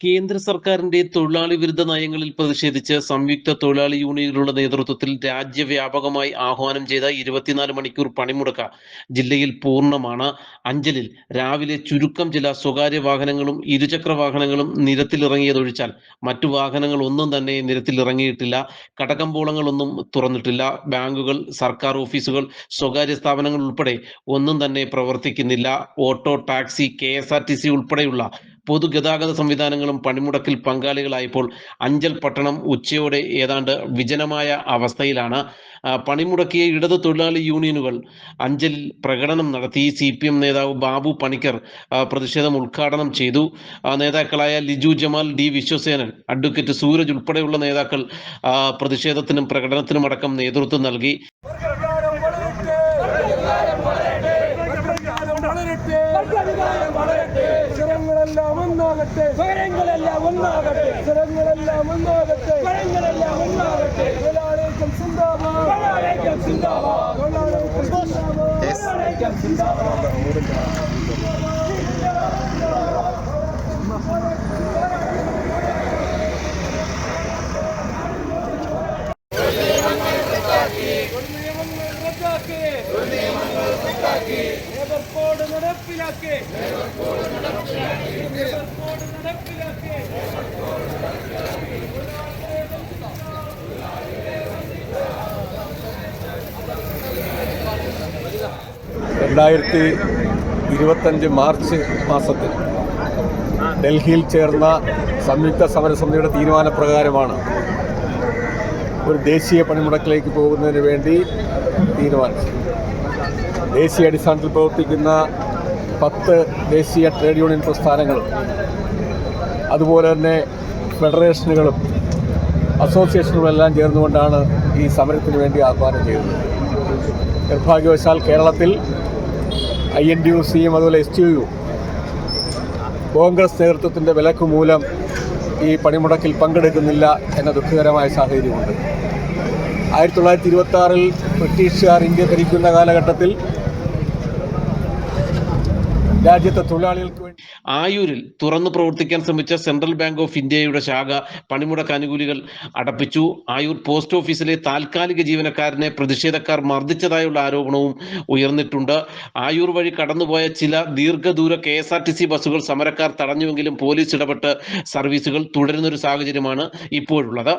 കേന്ദ്ര സർക്കാരിന്റെ തൊഴിലാളി വിരുദ്ധ നയങ്ങളിൽ പ്രതിഷേധിച്ച് സംയുക്ത തൊഴിലാളി യൂണിയനുകളുടെ നേതൃത്വത്തിൽ രാജ്യവ്യാപകമായി ആഹ്വാനം ചെയ്ത ഇരുപത്തിനാല് മണിക്കൂർ പണിമുടക്ക ജില്ലയിൽ പൂർണമാണ്. അഞ്ചലിൽ രാവിലെ ചുരുക്കം ചില സ്വകാര്യ വാഹനങ്ങളും ഇരുചക്ര വാഹനങ്ങളും നിരത്തിലിറങ്ങിയതൊഴിച്ചാൽ മറ്റു വാഹനങ്ങൾ ഒന്നും തന്നെ നിരത്തിലിറങ്ങിയിട്ടില്ല. കടകമ്പോളങ്ങളൊന്നും തുറന്നിട്ടില്ല. ബാങ്കുകൾ സർക്കാർ ഓഫീസുകൾ സ്വകാര്യ സ്ഥാപനങ്ങൾ ഉൾപ്പെടെ ഒന്നും തന്നെ പ്രവർത്തിക്കുന്നില്ല. ഓട്ടോ ടാക്സി കെ ഉൾപ്പെടെയുള്ള പൊതുഗതാഗത സംവിധാനങ്ങളും പണിമുടക്കിൽ പങ്കാളികളായപ്പോൾ അഞ്ചൽ പട്ടണം ഉച്ചയോടെ ഏതാണ്ട് വിജനമായ അവസ്ഥയിലാണ്. പണിമുടക്കിയ ഇടതു തൊഴിലാളി യൂണിയനുകൾ അഞ്ചൽ പ്രകടനം നടത്തി. സി പി എം നേതാവ് ബാബു പണിക്കർ പ്രതിഷേധം ഉദ്ഘാടനം ചെയ്തു. നേതാക്കളായ ലിജു ജമാൽ ഡി വിശ്വസേനൻ അഡ്വക്കേറ്റ് സൂരജ് ഉൾപ്പെടെയുള്ള നേതാക്കൾ പ്രതിഷേധത്തിനും പ്രകടനത്തിനും അടക്കം നേതൃത്വം നൽകി. സ്വരങ്ങളെല്ലാം ഒന്നാകട്ടെ സ്വരങ്ങളെല്ലാം ഒന്നാകട്ടെ സ്വരങ്ങളെല്ലാം ഒന്നാകട്ടെ സ്വരങ്ങളെല്ലാം ഒന്നാകട്ടെ തൊഴിലാളികൾ സിന്ദാബാദ് തൊഴിലാളികൾ സിന്ദാബാദ് തൊഴിലാളികൾ സിന്ദാബാദ് തൊഴിലാളികൾ സിന്ദാബാദ് നിയമങ്ങൾ റദ്ദാക്കി ലേബർ കോഡ് നടപ്പിലാക്കി. കോഡ് നടപ്പിലാക്കി. രണ്ടായിരത്തി ഇരുപത്തഞ്ച് മാർച്ച് മാസത്തിൽ ഡൽഹിയിൽ ചേർന്ന സംയുക്ത സമരസമിതിയുടെ തീരുമാനപ്രകാരമാണ് ഒരു ദേശീയ പണിമുടക്കിലേക്ക് പോകുന്നതിന് വേണ്ടി തീരുമാനിച്ചത് ദേശീയ അടിസ്ഥാനത്തിൽ പ്രവർത്തിക്കുന്ന പത്ത് ദേശീയ ട്രേഡ് യൂണിയൻ പ്രസ്ഥാനങ്ങളും അതുപോലെ തന്നെ ഫെഡറേഷനുകളും അസോസിയേഷനുകളും എല്ലാം ചേർന്നുകൊണ്ടാണ് ഈ സമരത്തിന് വേണ്ടി ആഹ്വാനം ചെയ്തത്. നിർഭാഗ്യവശാൽ കേരളത്തിൽ ഐ എൻ ഡി യു സിയും അതുപോലെ എസ് ടി യു കോൺഗ്രസ് നേതൃത്വത്തിന്റെ വിലക്ക് മൂലം ഈ പണിമുടക്കിൽ പങ്കെടുക്കുന്നില്ല എന്ന ദുഃഖകരമായ സാഹചര്യമുണ്ട്. ആയിരത്തി തൊള്ളായിരത്തി ഇരുപത്തി ബ്രിട്ടീഷുകാർ ഇന്ത്യ ഭരിക്കുന്ന കാലഘട്ടത്തിൽ രാജ്യത്തെ തൊഴിലാളികൾക്ക് വേണ്ടി ആയൂരിൽ തുറന്നു പ്രവർത്തിക്കാൻ ശ്രമിച്ച സെൻട്രൽ ബാങ്ക് ഓഫ് ഇന്ത്യയുടെ ശാഖ പണിമുടക്ക് അനുകൂലികൾ അടപ്പിച്ചു. ആയൂർ പോസ്റ്റ് ഓഫീസിലെ താൽക്കാലിക ജീവനക്കാരനെ പ്രതിഷേധക്കാർ മർദ്ദിച്ചതായുള്ള ആരോപണവും ഉയർന്നിട്ടുണ്ട്. ആയൂർ വഴി കടന്നുപോയ ചില ദീർഘദൂര K S R T C ബസ്സുകൾ സമരക്കാർ തടഞ്ഞുവെങ്കിലും പോലീസ് ഇടപെട്ട് സർവീസുകൾ തുടരുന്നൊരു സാഹചര്യമാണ് ഇപ്പോഴുള്ളത്.